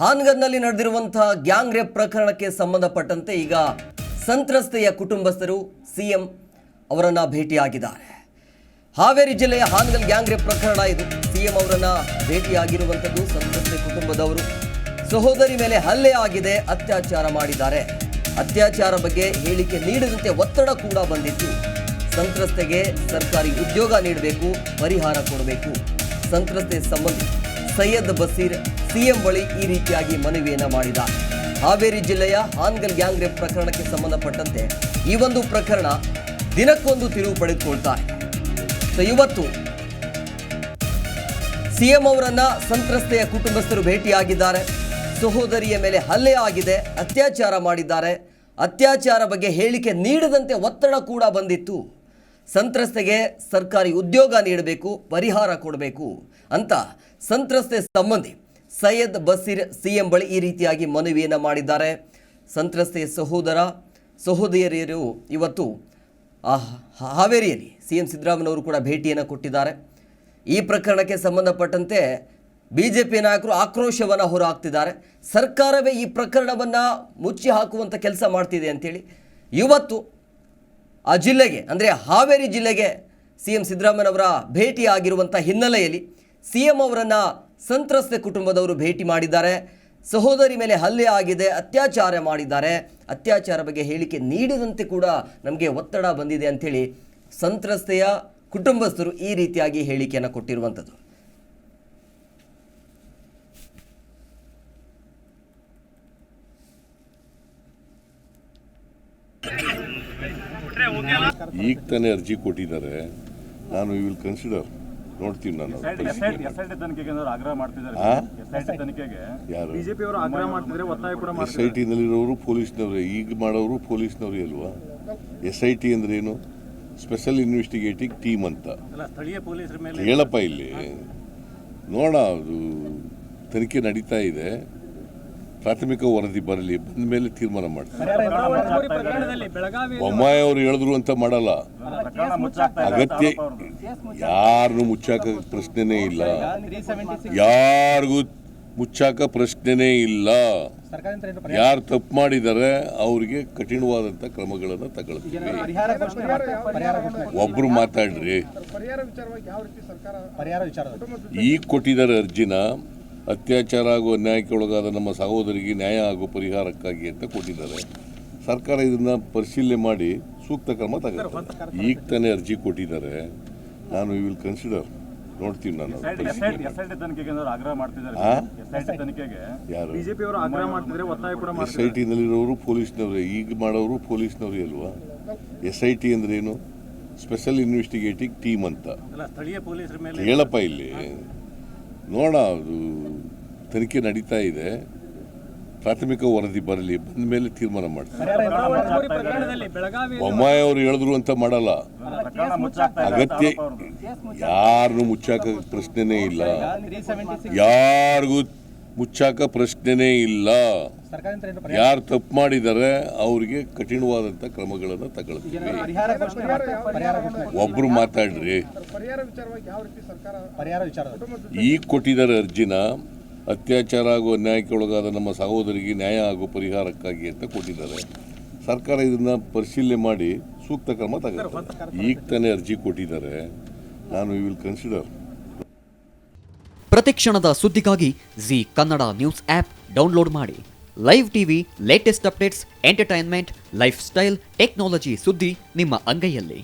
ಹಾನ್ಗಲ್ನಲ್ಲಿ ನಡೆದಿರುವಂತಹ gang rape ಪ್ರಕರಣಕ್ಕೆ ಸಂಬಂಧಪಟ್ಟಂತೆ ಈಗ ಸಂತ್ರಸ್ತೆಯ ಕುಟುಂಬಸ್ಥರು ಸಿಎಂ ಅವರನ್ನ ಭೇಟಿಯಾಗಿದ್ದಾರೆ. ಹಾವೇರಿ ಜಿಲ್ಲೆಯ ಹಾನಗಲ್ ಗ್ಯಾಂಗ್ ರೇಪ್ ಪ್ರಕರಣ ಇದು. ಸಿಎಂ ಅವರನ್ನ ಭೇಟಿಯಾಗಿರುವಂಥದ್ದು ಸಂತ್ರಸ್ತೆ ಕುಟುಂಬದವರು. ಸಹೋದರಿ ಮೇಲೆ ಹಲ್ಲೆ ಆಗಿದೆ, ಅತ್ಯಾಚಾರ ಮಾಡಿದ್ದಾರೆ. ಅತ್ಯಾಚಾರ ಬಗ್ಗೆ ಹೇಳಿಕೆ ನೀಡದಂತೆ ಒತ್ತಡ ಕೂಡ ಬಂದಿತ್ತು. ಸಂತ್ರಸ್ತೆಗೆ ಸರ್ಕಾರಿ ಉದ್ಯೋಗ ನೀಡಬೇಕು, ಪರಿಹಾರ ಕೊಡಬೇಕು. ಸಂತ್ರಸ್ತೆ ಸಂಬಂಧಿ ಸೈಯದ್ ಬಸೀರ್ ಸಿಎಂ ಬಳಿ ಈ ರೀತಿಯಾಗಿ ಮನವಿಯನ್ನ ಮಾಡಿದ. ಹಾವೇರಿ ಜಿಲ್ಲೆಯ ಹಾನ್ಗಲ್ ಗ್ಯಾಂಗ್ ರೇಪ್ ಪ್ರಕರಣಕ್ಕೆ ಸಂಬಂಧಪಟ್ಟಂತೆ ಈ ಒಂದು ಪ್ರಕರಣ ದಿನಕ್ಕೊಂದು ತಿರುವು ಪಡೆದುಕೊಳ್ತಾ ಸೊ, ಇವತ್ತು ಸಿಎಂ ಅವರನ್ನ ಸಂತ್ರಸ್ತೆಯ ಕುಟುಂಬಸ್ಥರು ಭೇಟಿಯಾಗಿದ್ದಾರೆ. ಸಹೋದರಿಯ ಮೇಲೆ ಹಲ್ಲೆ ಆಗಿದೆ, ಅತ್ಯಾಚಾರ ಮಾಡಿದ್ದಾರೆ. ಅತ್ಯಾಚಾರ ಬಗ್ಗೆ ಹೇಳಿಕೆ ನೀಡದಂತೆ ಒತ್ತಡ ಕೂಡ ಬಂದಿತ್ತು. ಸಂತ್ರಸ್ತೆಗೆ ಸರ್ಕಾರಿ ಉದ್ಯೋಗ ನೀಡಬೇಕು, ಪರಿಹಾರ ಕೊಡಬೇಕು. ಅಂತ ಸಂತ್ರಸ್ತೆ ಸಂಬಂಧಿ ಸೈಯದ್ ಬಸೀರ್ ಸಿಎಂ ಬಳಿ ಈ ರೀತಿಯಾಗಿ ಮನವಿಯನ್ನು ಮಾಡಿದ್ದಾರೆ. ಸಂತ್ರಸ್ತೆಯ ಸಹೋದರ, ಸಹೋದರಿಯರು ಇವತ್ತು ಹಾವೇರಿಯಲ್ಲಿ ಸಿ ಎಂ ಸಿದ್ದರಾಮಯ್ಯವರು ಕೂಡ ಭೇಟಿಯನ್ನು ಕೊಟ್ಟಿದ್ದಾರೆ. ಈ ಪ್ರಕರಣಕ್ಕೆ ಸಂಬಂಧಪಟ್ಟಂತೆ ಬಿ ಜೆ ಪಿ ನಾಯಕರು ಆಕ್ರೋಶವನ್ನು ಹೊರಹಾಕ್ತಿದ್ದಾರೆ. ಸರ್ಕಾರವೇ ಈ ಪ್ರಕರಣವನ್ನು ಮುಚ್ಚಿ ಹಾಕುವಂಥ ಕೆಲಸ ಮಾಡ್ತಿದೆ ಅಂಥೇಳಿ ಇವತ್ತು ಆ ಜಿಲ್ಲೆಗೆ, ಅಂದರೆ ಹಾವೇರಿ ಜಿಲ್ಲೆಗೆ ಸಿ ಎಂ ಸಿದ್ದರಾಮಯ್ಯನವರ ಭೇಟಿ ಆಗಿರುವಂಥ ಹಿನ್ನೆಲೆಯಲ್ಲಿ ಸಿ ಎಂ ಅವರನ್ನು ಸಂತ್ರಸ್ತೆ ಕುಟುಂಬದವರು ಭೇಟಿ ಮಾಡಿದ್ದಾರೆ. ಸಹೋದರಿ ಮೇಲೆ ಹಲ್ಲೆ ಆಗಿದೆ, ಅತ್ಯಾಚಾರ ಮಾಡಿದ್ದಾರೆ. ಅತ್ಯಾಚಾರ ಬಗ್ಗೆ ಹೇಳಿಕೆ ನೀಡಿದಂತೆ ಕೂಡ ನಮಗೆ ಒತ್ತಡ ಬಂದಿದೆ ಅಂಥೇಳಿ ಸಂತ್ರಸ್ತೆಯ ಕುಟುಂಬಸ್ಥರು ಈ ರೀತಿಯಾಗಿ ಹೇಳಿಕೆಯನ್ನು ಕೊಟ್ಟಿರುವಂಥದ್ದು. ಈಗ ತಾನೇ ಅರ್ಜಿ ಕೊಟ್ಟಿದ್ದಾರೆ. ನಾನು ವಿಲ್ ಕನ್ಸಿಡರ್ ನೋಡ್ತೀನಿ ನಾನು ಎಸ್ಐಟಿ ತನಿಖೆಗೆ ಆಗ್ರಹ ಮಾಡ್ತಿದ್ದಾರೆ ಎಸ್ಐಟಿ ತನಿಖೆಗೆ? ಬಿಜೆಪಿ ಅವರು ಆಗ್ರಹ ಮಾಡ್ತಿದ್ರೆ ಒತ್ತಾಯ ಕೂಡ ಎಸ್ ಐ ಟಿನಲ್ಲಿರೋರು ಪೊಲೀಸ್ನವರೇ. ಈಗ ಮಾಡೋರು ಪೊಲೀಸ್ನವರೇ ಅಲ್ವಾ? ಎಸ್ ಐ ಟಿ ಅಂದ್ರೆ ಏನು? ಸ್ಪೆಷಲ್ ಇನ್ವೆಸ್ಟಿಗೇಟಿಂಗ್ ಟೀಮ್ ಅಂತ. ಅಲ್ಲ ಸ್ಥಳೀಯ ಪೊಲೀಸರ ಮೇಲೆ ಹೇಳಪ್ಪ ಇಲ್ಲಿ. ನೋಡ ಅದು ತನಿಖೆ ನಡೀತಾ ಇದೆ. ಪ್ರಾಥಮಿಕ ವರದಿ ಬರಲಿ ಬಂದ ಮೇಲೆ ತೀರ್ಮಾನ ಮಾಡ್ತಾರೆ. ಬೊಮ್ಮಾಯಿ ಅವರು ಹೇಳಿದ್ರು ಅಂತ ಮಾಡಲ್ಲ. ಅಗತ್ಯ ಯಾರನ್ನು ಮುಚ್ಚಾಕ ಪ್ರಶ್ನೆನೇ ಇಲ್ಲ. ಯಾರಿಗೂ ಮುಚ್ಚಾಕ ಪ್ರಶ್ನೆನೇ ಇಲ್ಲ. ಯಾರು ತಪ್ಪು ಮಾಡಿದ್ದಾರೆ ಅವರಿಗೆ ಕಠಿಣವಾದಂತ ಕ್ರಮಗಳನ್ನು ತಗೊಳ್ತೀವಿ. ಒಬ್ರು ಮಾತಾಡ್ರಿ. ಈಗ ಕೊಟ್ಟಿದ್ದಾರೆ ಅರ್ಜಿನ ಅತ್ಯಾಚಾರ ಹಾಗೂ ಅನ್ಯಾಯಕ್ಕೆ ಒಳಗಾದ ನಮ್ಮ ಸಹೋದರಿಗೆ ನ್ಯಾಯ ಹಾಗೂ ಪರಿಹಾರಕ್ಕಾಗಿ ಅಂತ ಕೊಟ್ಟಿದ್ದಾರೆ. ಸರ್ಕಾರ ಇದನ್ನ ಪರಿಶೀಲನೆ ಮಾಡಿ ಸೂಕ್ತ ಕ್ರಮ ತಗೊಳ್ತಾರೆ ಈಗ ತಾನೇ ಅರ್ಜಿ ಕೊಟ್ಟಿದ್ದಾರೆ. ನಾನು ವಿಲ್ ಕನ್ಸಿಡರ್ ನೋಡ್ತೀನಿ ನಾನು ಎಸ್ಐಟಿ ತನಿಖೆಗೆ ಏನಾದ್ರು ಆಗ್ರಹ ಮಾಡ್ತಿದ್ದಾರೆ ಆ? ಎಸ್ಐಟಿ ತನಿಖೆಗೆ? ಯಾರು? ಬಿಜೆಪಿ ಅವರು ಆಗ್ರಹ ಮಾಡ್ತಿದ್ರೆ ಒತ್ತಾಯ ಕೂಡ ಎಸ್ ಐ ಟಿ ಟಿನಲ್ಲಿರೋರು ಪೊಲೀಸ್ನವರೇ ಈಗ ಮಾಡೋರು ಪೊಲೀಸ್ನವರೇ ಅಲ್ವಾ? ಎಸ್ ಐ ಟಿ ಅಂದ್ರೆ ಏನು ಸ್ಪೆಷಲ್ ಇನ್ವೆಸ್ಟಿಗೇಟಿಂಗ್ ಟೀಮ್ ಅಂತ. ಅಲ್ಲ ಸ್ಥಳೀಯ ಪೊಲೀಸರ ಹೇಳಪ್ಪ ಇಲ್ಲಿ. ನೋಡ ಅದು ತನಿಖೆ ನಡೀತಾ ಇದೆ. ಪ್ರಾಥಮಿಕ ವರದಿ ಬರಲಿ ಬಂದ ಮೇಲೆ ತೀರ್ಮಾನ ಮಾಡ್ತಾರೆ ಬೊಮ್ಮಾಯಿ ಅವರು ಹೇಳಿದ್ರು ಅಂತ ಮಾಡಲ್ಲ. ಅಗತ್ಯ ಯಾರನ್ನು ಮುಚ್ಚಾಕ ಪ್ರಶ್ನೆನೇ ಇಲ್ಲ. ಯಾರಿಗೂ ಮುಚ್ಚಾಕ ಪ್ರಶ್ನೆನೇ ಇಲ್ಲ. ಯಾರು ತಪ್ಪು ಮಾಡಿದರೆ ಅವರಿಗೆ ಕಠಿಣವಾದಂತ ಕ್ರಮಗಳನ್ನು ತಗೊಳ್ತೀವಿ. ಒಬ್ರು ಮಾತಾಡ್ರಿ. ಪರಿಹಾರ ವಿಚಾರವಾಗಿ ಯಾವ ರೀತಿ ಸರ್ಕಾರ ಪರಿಹಾರ ವಿಚಾರದಲ್ಲಿ ಈಗ ಕೊಟ್ಟಿದ್ದಾರೆ ಅರ್ಜಿನ ಅತ್ಯಾಚಾರ ಹಾಗೂ ಅನ್ಯಾಯಕ್ಕೆ ಒಳಗಾದ ನಮ್ಮ ಸಹೋದರಿಗೆ ನ್ಯಾಯ ಹಾಗೂ ಪರಿಹಾರಕ್ಕಾಗಿ ಅಂತ ಕೊಟ್ಟಿದ್ದಾರೆ. ಸರ್ಕಾರ ಇದನ್ನು ಪರಿಶೀಲನೆ ಮಾಡಿ ಸೂಕ್ತ ಕ್ರಮ ತಗೊಳ್ತಾರೆ. ಈಗ ತಾನೇ ಅರ್ಜಿ ಕೊಟ್ಟಿದ್ದಾರೆ. ನಾನು ವಿಲ್ ಕನ್ಸಿಡರ್ ಪ್ರತಿಕ್ಷಣದ ಸುದ್ದಿಗಾಗಿ Zee Kannada news app download ಮಾಡಿ. Live TV latest updates entertainment lifestyle technology ಸುದ್ದಿ ನಿಮ್ಮ ಅಂಗೈಯಲ್ಲಿ.